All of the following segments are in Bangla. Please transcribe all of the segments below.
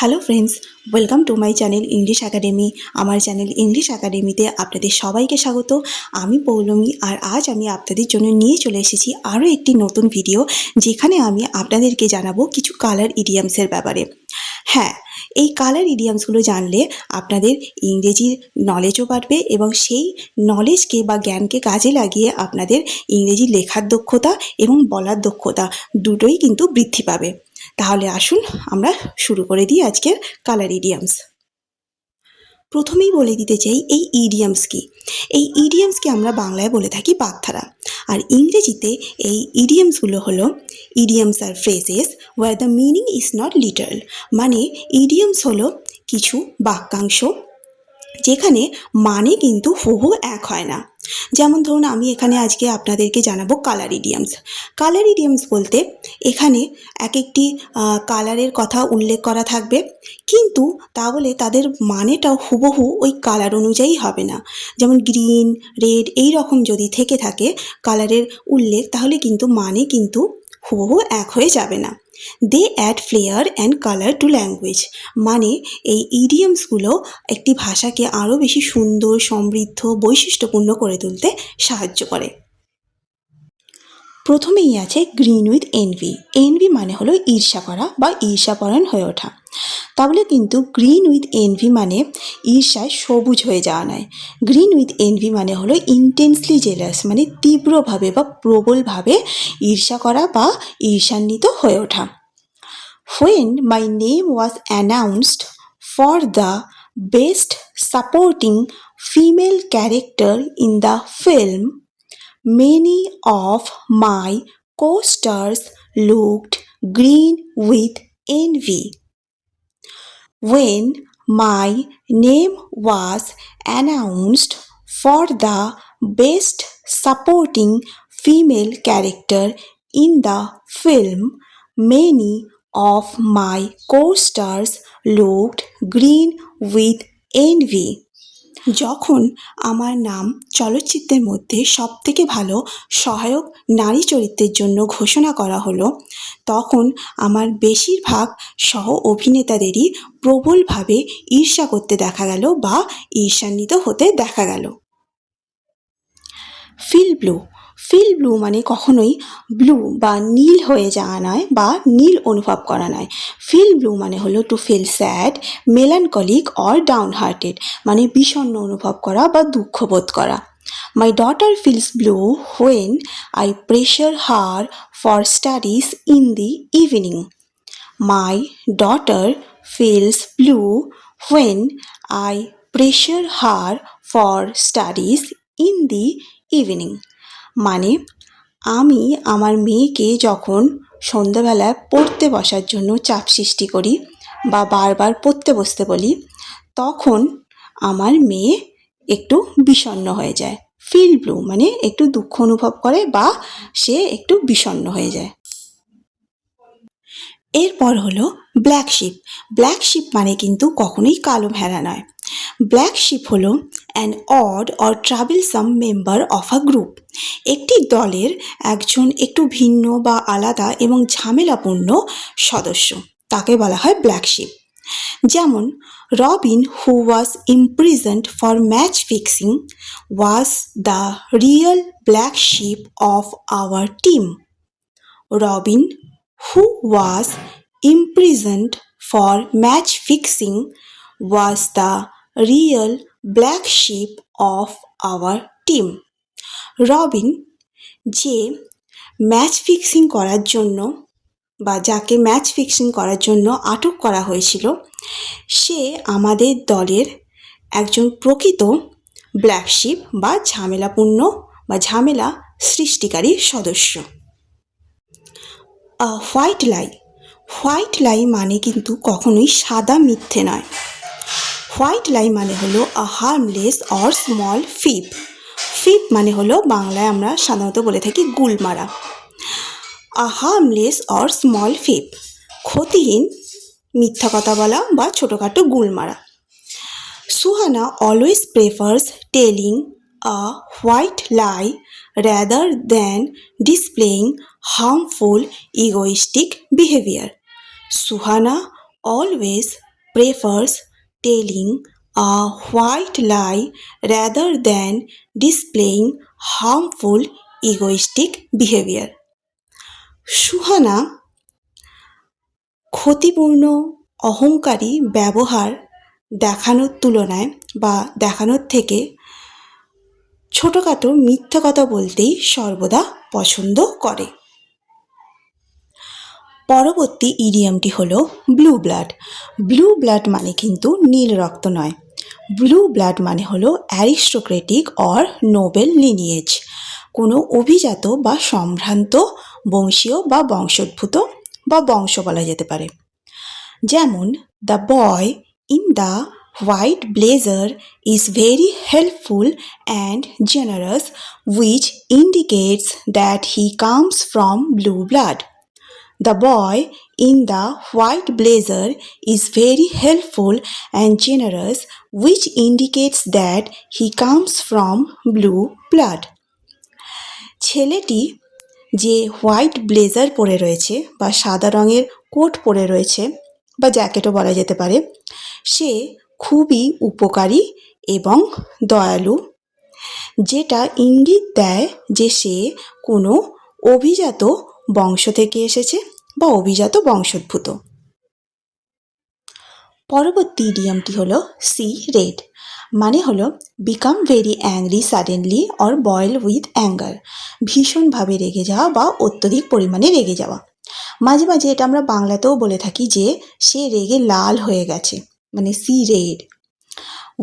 Hello friends welcome to my channel English academy আমার চ্যানেল ইংলিশ একাডেমিতে আপনাদের সবাইকে স্বাগত। আমি পৌলমি আর আজ আমি আপনাদের জন্য নিয়ে চলে এসেছি আরও একটি নতুন ভিডিও যেখানে আমি আপনাদেরকে জানাব কিছু কালার ইডিয়ামসের ব্যাপারে। হ্যাঁ এই কালার ইডিয়ামসগুলো জানলে আপনাদের ইংরেজির নলেজও বাড়বে এবং সেই নলেজকে বা জ্ঞানকে কাজে লাগিয়ে আপনাদের ইংরেজি লেখার দক্ষতা এবং বলার দক্ষতা দুটোই কিন্তু বৃদ্ধি পাবে। তাহলে আসুন আমরা শুরু করে দিই আজকের কালার ইডিয়ামস প্রথমেই বলে দিতে চাই এই ইডিয়ামস কি? এই ইডিয়ামসকে আমরা বাংলায় বলে থাকি বাগধারা। আর ইংরেজিতে এই ইডিয়ামসগুলো হলো idioms R phrases where the meaning is not literal মানে ইডিয়ামস হলো কিছু বাক্যাংশ, যেখানে মানে কিন্তু হুবহু এক হয় না। যেমন ধরুন আমি এখানে আজকে আপনাদেরকে জানাব কালার ইডিয়ামস কালার ইডিয়ামস বলতে এখানে এক একটি কালারের কথা উল্লেখ করা থাকবে। কিন্তু তাহলে তাদের মানেটাও হুবহু ওই কালার অনুযায়ী হবে না। যেমন গ্রিন রেড এই রকম যদি থেকে থাকে কালারের উল্লেখ, তাহলে কিন্তু মানে কিন্তু হুবহু এক হয়ে যাবে না। They add flair and colour to language মানে এই ইডিয়ামসগুলো একটি ভাষাকে আরও বেশি সুন্দর, সমৃদ্ধ, বৈশিষ্ট্যপূর্ণ করে তুলতে সাহায্য করে। প্রথমেই আছে গ্রিন উইথ এনভি এনভি মানে হলো ঈর্ষা করা বা ঈর্ষাপরায়ণ হয়ে ওঠা। তাহলে কিন্তু গ্রিন উইথ এনভি মানে ঈর্ষায় সবুজ হয়ে যাওয়া নয়। গ্রিন উইথ এনভি মানে হলো ইন্টেন্সলি জেলাস মানে তীব্রভাবে বা প্রবলভাবে ঈর্ষা করা বা ঈর্ষান্বিত হয়ে ওঠা। When my name was announced for the best supporting female character in the film many of my co-stars looked green with envy. When my name was announced for the best supporting female character in the film, many of my co-stars looked green with envy. যখন আমার নাম চলচ্চিত্রের মধ্যে সবথেকে ভালো সহায়ক নারী চরিত্রের জন্য ঘোষণা করা হলো, তখন আমার বেশিরভাগ সহ অভিনেতাদেরই প্রবলভাবে ঈর্ষা করতে দেখা গেল বা ঈর্ষান্বিত হতে দেখা গেল। ফিল ব্লু ফিল ব্লু মানে কখনোই ব্লু বা নীল হয়ে যাওয়া নয় বা নীল অনুভব করা নয়। ফিল ব্লু মানে হলো to feel sad melancholic or down hearted মানে বিষণ্ণ অনুভব করা বা দুঃখ বোধ করা। My daughter feels blue when I pressure her for studies in the evening my daughter feels blue when I pressure her for studies in the evening মানে আমি আমার মেয়েকে যখন সন্ধ্যাবেলায় পড়তে বসার জন্য চাপ সৃষ্টি করি বা বারবার পড়তে বসতে বলি, তখন আমার মেয়ে একটু বিষণ্ণ হয়ে যায়। ফিল ব্লু মানে একটু দুঃখ অনুভব করে বা সে একটু বিষণ্ণ হয়ে যায়। এরপর হলো ব্ল্যাক শিপ ব্ল্যাক শিপ মানে কিন্তু কখনোই কালো ভেড়া নয়। ব্ল্যাক শিপ হলো an odd or troublesome member of a group একটি দলের একজন একটু ভিন্ন বা আলাদা এবং ঝামেলাপূর্ণ সদস্য। তাকে বলা হয় ব্ল্যাক শিপ যেমন Robin who was imprisoned for match fixing was the real black sheep of our team Robin who was imprisoned for match fixing was the real black sheep of our team. Robin যে ম্যাচ ফিক্সিং করার জন্য বা যাকে ম্যাচ ফিক্সিং করার জন্য আটক করা হয়েছিল, সে আমাদের দলের একজন প্রকৃত ব্ল্যাক শিপ বা ঝামেলাপূর্ণ বা ঝামেলা সৃষ্টিকারী সদস্য। হোয়াইট লাই হোয়াইট লাই মানে কিন্তু কখনোই সাদা মিথ্যে নয়। হোয়াইট লাই মানে হলো a harmless or small fib. Fib মানে হলো বাংলায় আমরা সাধারণত বলে থাকি গুল মারা a harmless or small fib, ক্ষতিহীন, মিথ্যা কথা বলা বা ছোটোখাটো গুল মারা Suhana always prefers telling a white lie rather than displaying harmful egoistic behaviour Suhana always prefers telling a white lie rather than displaying harmful egoistic behavior. Suhana ক্ষতিপূর্ণ অহংকারী ব্যবহার দেখানোর তুলনায় বা দেখানোর থেকে ছোটোখাটো মিথ্যা কথা বলতেই সর্বদা পছন্দ করে পরবর্তী ইডিয়ামটি হলো ব্লু ব্লাড ব্লু ব্লাড মানে কিন্তু নীল রক্ত নয়। ব্লু ব্লাড মানে হলো অ্যারিস্টোক্রেটিক অর নোবেল লিনিয়েজ কোনো অভিজাত বা সম্ভ্রান্ত, বংশীয় বা বংশোদ্ভূত বা বংশ বলা যেতে পারে। যেমন the boy in the white blazer is very helpful and generous which indicates that he comes from blue blood The boy in the white blazer is very helpful and generous, which indicates that he comes from blue blood. ছেলেটি যে হোয়াইট ব্লেজার পরে রয়েছে বা সাদা রঙের কোট পরে রয়েছে বা জ্যাকেটও বলা যেতে পারে সে খুবই উপকারী এবং দয়ালু যেটা ইঙ্গিত দেয় যে সে কোনো অভিজাত বংশ থেকে এসেছে বা অভিজাত বংশোদ্ভূত। পরবর্তী ইডিয়ামটি হলো সি রেড মানে হলো become very angry suddenly or boil with anger ভীষণভাবে রেগে যাওয়া বা অত্যধিক পরিমাণে রেগে যাওয়া। মাঝে মাঝে এটা আমরা বাংলাতেও বলে থাকি যে, সে রেগে লাল হয়ে গেছে মানে see red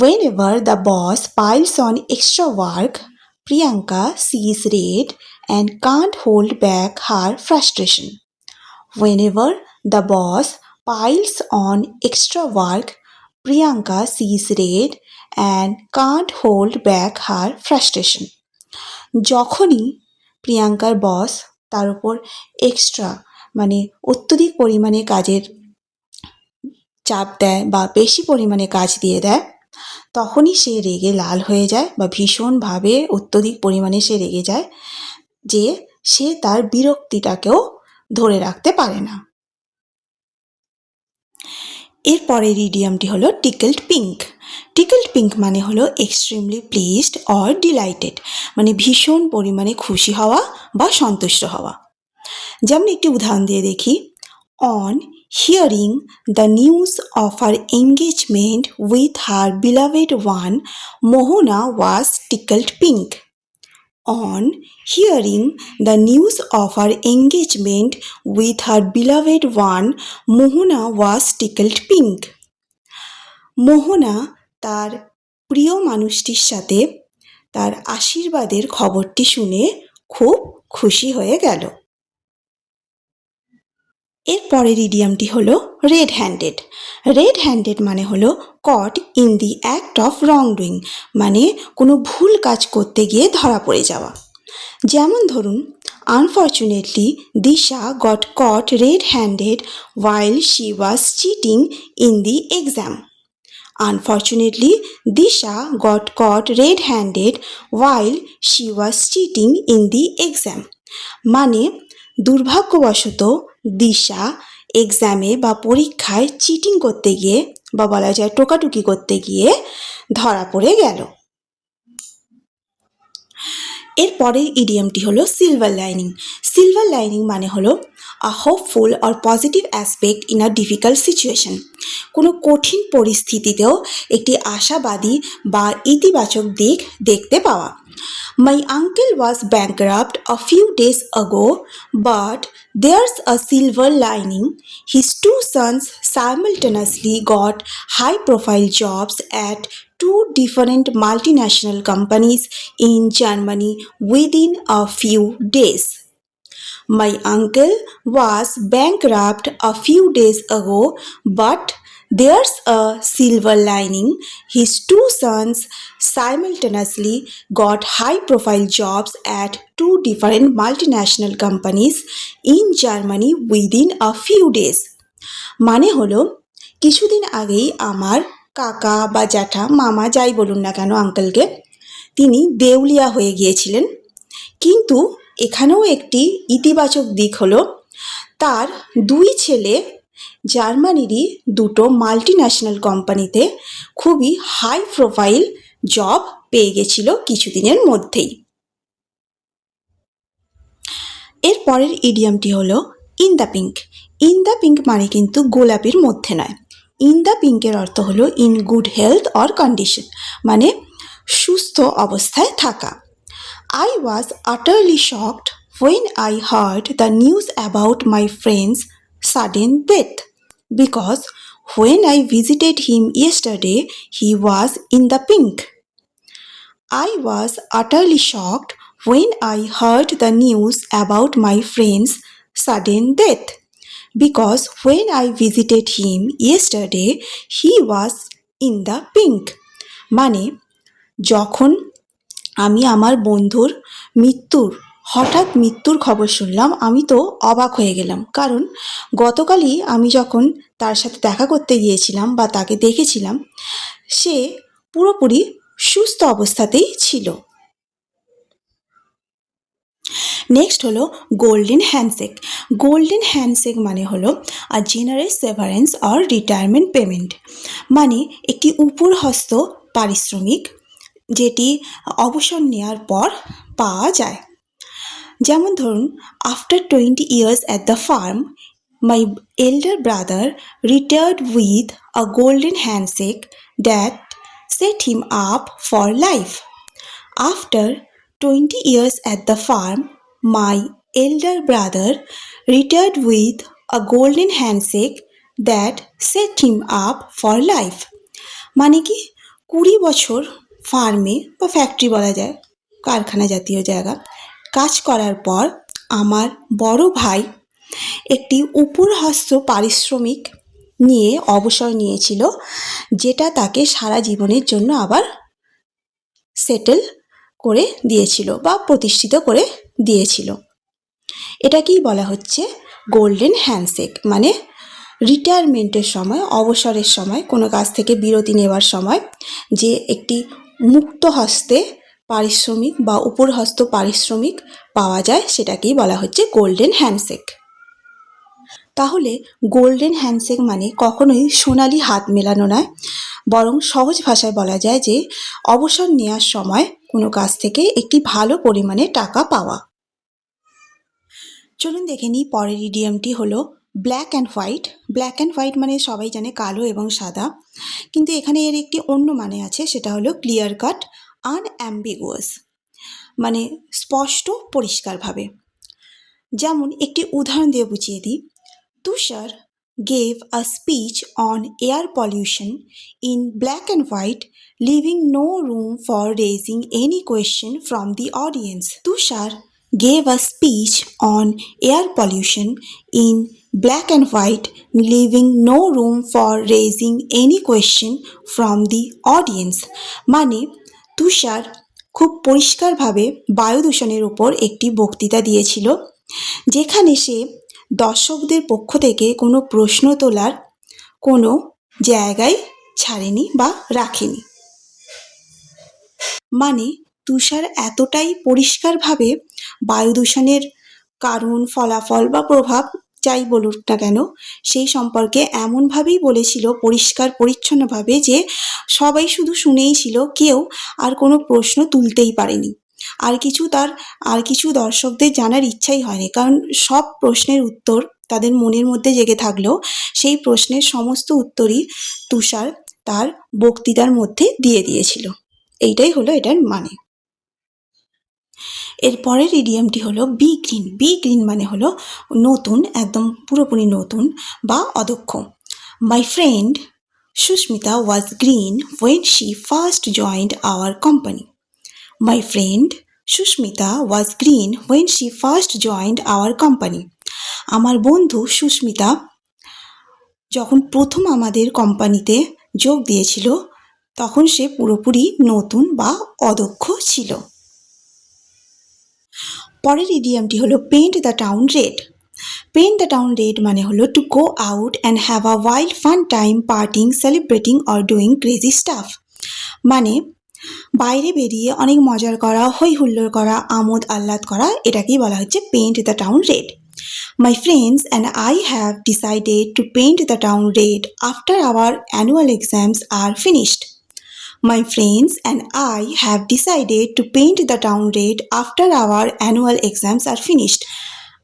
whenever the boss piles on extra work Priyanka sees red and can't hold back her frustration Whenever the boss piles on extra work, Priyanka sees red and can't hold back her frustration. যখনই প্রিয়াঙ্কার বস তার উপর এক্সট্রা মানে অত্যধিক পরিমাণে কাজের চাপ দেয় বা বেশি পরিমাণে কাজ দিয়ে দেয় তখনই সে রেগে লাল হয়ে যায় বা ভীষণভাবে অত্যধিক পরিমাণে সে রেগে যায় যে সে তার বিরক্তিটাকেও ধরে রাখতে পারে না। এর পরের ইডিয়ামটি হলো টিকেলড পিঙ্ক। টিকেলড পিঙ্ক মানে হলো এক্সট্রিমলি প্লিজড অর ডিলাইটেড মানে ভীষণ পরিমাণে খুশি হওয়া বা সন্তুষ্ট হওয়া। যেমন একটি উদাহরণ দিয়ে দেখি। On hearing the news of her engagement with her beloved one Mohana was tickled pink On hearing the news of her engagement with her beloved one, Mohana was tickled pink. Mohana তার প্রিয় মানুষটির সাথে তার আশীর্বাদের খবরটি শুনে খুব খুশি হয়ে গেল এর পরের ইডিয়ামটি হলো রেড হ্যান্ডেড রেড হ্যান্ডেড মানে হলো caught in the act of wrong doing মানে কোনো ভুল কাজ করতে গিয়ে ধরা পড়ে যাওয়া। যেমন ধরুন unfortunately Disha got caught red handed while she was cheating in the exam unfortunately Disha got caught red handed while she was cheating in the exam মানে দুর্ভাগ্যবশত দিশা এক্সামে বা পরীক্ষায় চিটিং করতে গিয়ে বা বলা যায় টোকাটুকি করতে গিয়ে ধরা পড়ে গেল। এর পরের ইডিয়ামটি হলো সিলভার লাইনিং সিলভার লাইনিং মানে হলো a hopeful or positive aspect in a difficult situation কোনো কঠিন পরিস্থিতিতেও একটি আশাবাদী বা ইতিবাচক দিক দেখতে পাওয়া My uncle was bankrupt a few days ago, but there's a silver lining. His two sons simultaneously got high profile jobs at two different multinational companies in Germany within a few days. My uncle was bankrupt a few days ago, but there's a silver lining. His two sons simultaneously got high profile jobs at two different multinational companies in Germany within a few days. মানে হলো কিছুদিন আগেই আমার কাকা বা জ্যাঠা মামা যাই বলুন না কেন আঙ্কেলকে তিনি দেউলিয়া হয়ে গিয়েছিলেন কিন্তু এখানেও একটি ইতিবাচক দিক হলো, তার দুই ছেলে জার্মানিরই দুটো মাল্টি ন্যাশনাল কোম্পানিতে খুবই হাই প্রোফাইল জব পেয়ে গেছিল কিছুদিনের মধ্যেই। এর পরের ইডিয়ামটি হলো in the pink in the pink মানে কিন্তু গোলাপির মধ্যে নয়। ইন দ্য পিঙ্কের অর্থ হলো in good health or condition মানে সুস্থ অবস্থায় থাকা। I was utterly shocked when I heard the news about my friend's sudden death because when I visited him yesterday, he was in the pink. I was utterly shocked when I heard the news about my friend's sudden death because when I visited him yesterday, he was in the pink. মানে যখন আমি আমার বন্ধুর মৃত্যুর, হঠাৎ মৃত্যুর খবর শুনলাম, আমি তো অবাক হয়ে গেলাম। কারণ গতকালই আমি যখন তার সাথে দেখা করতে গিয়েছিলাম বা তাকে দেখেছিলাম, সে পুরোপুরি সুস্থ অবস্থাতেই ছিল। নেক্সট হলো গোল্ডেন হ্যান্ডশেক গোল্ডেন হ্যান্ডশেক মানে হলো a general severance or retirement payment মানে একটি উপরহস্ত পারিশ্রমিক যেটি অবসর নেওয়ার পর পাওয়া যায়। যেমন ধরুন after twenty years at the firm my elder brother retired with a golden handshake that set him up for life after twenty years at the firm my elder brother retired with a golden handshake that set him up for life মানে কি? কুড়ি বছর ফার্মে বা ফ্যাক্টরি বলা যায়, কারখানা জাতীয় জায়গা। কাজ করার পর আমার বড় ভাই একটি উপরহস্ত পারিশ্রমিক নিয়ে অবসর নিয়েছিল, যেটা তাকে সারা জীবনের জন্য আবার সেটেল করে দিয়েছিল বা প্রতিষ্ঠিত করে দিয়েছিল। এটাকেই বলা হচ্ছে গোল্ডেন হ্যান্ডশেক মানে রিটায়ারমেন্টের সময়, অবসরের সময়, কোনো কাজ থেকে বিরতি নেওয়ার সময়, যে একটি মুক্ত হস্তে পারিশ্রমিক বা উপরহস্ত পারিশ্রমিক পাওয়া যায়, সেটাকেই বলা হচ্ছে গোল্ডেন হ্যান্ডশেক। তাহলে গোল্ডেন হ্যান্ডশেক মানে কখনোই সোনালি হাত মেলানো নয়, বরং সহজ ভাষায় বলা যায় যে অবসর নেওয়ার সময় কোনো কাজ থেকে একটি ভালো পরিমাণে টাকা পাওয়া। চলুন দেখে নিই পরের ইডিয়ামটি হলো black and white black and white মানে সবাই জানে কালো এবং সাদা। কিন্তু এখানে এর একটি অন্য মানে আছে, সেটা হলো ক্লিয়ার কাট আনঅ্যাম্বিগুয়াস মানে স্পষ্ট, পরিষ্কারভাবে। যেমন একটি উদাহরণ দিয়ে বুঝিয়ে দিই। Tushar gave a speech on air pollution in black and white leaving no room for raising any question from the audience Tushar gave a speech on air pollution in black and white, leaving no room for raising any question from the audience. মানে তুষার খুব পরিষ্কারভাবে বায়ু দূষণের উপর একটি বক্তৃতা দিয়েছিল যেখানে সে দর্শকদের পক্ষ থেকে কোনো প্রশ্ন তোলার কোনো জায়গায় ছাড়েনি বা রাখেনি মানে তুষার এতটাই পরিষ্কারভাবে বায়ু দূষণের কারণ ফলাফল বা প্রভাব যাই বলুক না কেন, সেই সম্পর্কে এমনভাবেই বলেছিল পরিষ্কার পরিচ্ছন্নভাবে যে সবাই শুধু শুনেই ছিল, কেউ আর কোনো প্রশ্ন তুলতেই পারেনি। আর কিছু তার, আর কিছু দর্শকদের জানার ইচ্ছাই হয়নি, কারণ সব প্রশ্নের উত্তর তাদের মনের মধ্যে জেগে থাকলেও সেই প্রশ্নের সমস্ত উত্তরই তুষার তার বক্তৃতার মধ্যে দিয়ে দিয়েছিল। এইটাই হলো এটার মানে। এর পরের ইডিয়ামটি হলো বি গ্রিন বি গ্রিন মানে হলো নতুন, একদম পুরোপুরি নতুন বা অদক্ষ। My friend Sushmita was green when she first joined our company my friend Sushmita was green when she first joined our company আমার বন্ধু সুস্মিতা যখন প্রথম আমাদের কোম্পানিতে যোগ দিয়েছিল, তখন সে পুরোপুরি নতুন বা অদক্ষ ছিল। পরের ইডিয়ামটি হলো paint the town red paint the town red মানে হলো to go out and have a wild fun time partying celebrating or doing crazy stuff মানে বাইরে বেরিয়ে অনেক মজার করা হই হুল্লোড় করা, আমোদ আহ্লাদ করা, এটাকেই বলা হচ্ছে paint the town red My friends and I have decided to paint the town red after our annual exams are finished. My friends and I have decided to paint the town red after our annual exams are finished.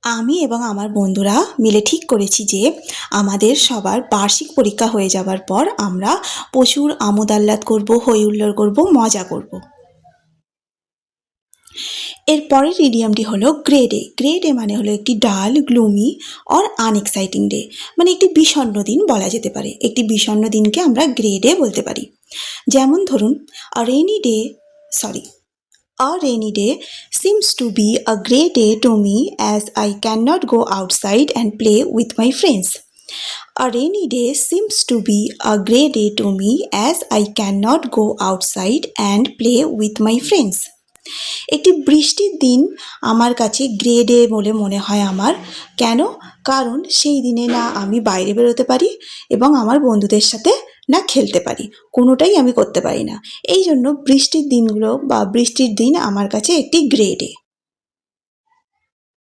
আমি এবং আমার বন্ধুরা মিলে ঠিক করেছি যে আমাদের সবার বার্ষিক পরীক্ষা হয়ে যাবার পর আমরা প্রচুর আমোদ আহ্লাদ করব হই হুল্লোড় করব, মজা করব। এর পরের ইডিয়ামটি হলো গ্রে ডে গ্রে ডে মানে হলো একটি ডাল গ্লুমি অর আনএক্সাইটিং ডে মানে একটি বিষণ্ণ দিন বলা যেতে পারে। একটি বিষণ্ণ দিনকে আমরা গ্রে ডে বলতে পারি। যেমন ধরুন a rainy day sorry a rainy day seems to be a grey day to me as I can not go outside and play with my friends a rainy day seems to be a grey day to me as I can not go outside and play with my friends একটি বৃষ্টির দিন আমার কাছে গ্রে ডে বলে মনে হয় আমার। কেন? কারণ সেই দিনে না আমি বাইরে বেরোতে পারি এবং আমার বন্ধুদের সাথে না খেলতে পারি। কোনোটাই আমি করতে পারি না। এই জন্য বৃষ্টির দিনগুলো বা বৃষ্টির দিন আমার কাছে একটি গ্রে ডে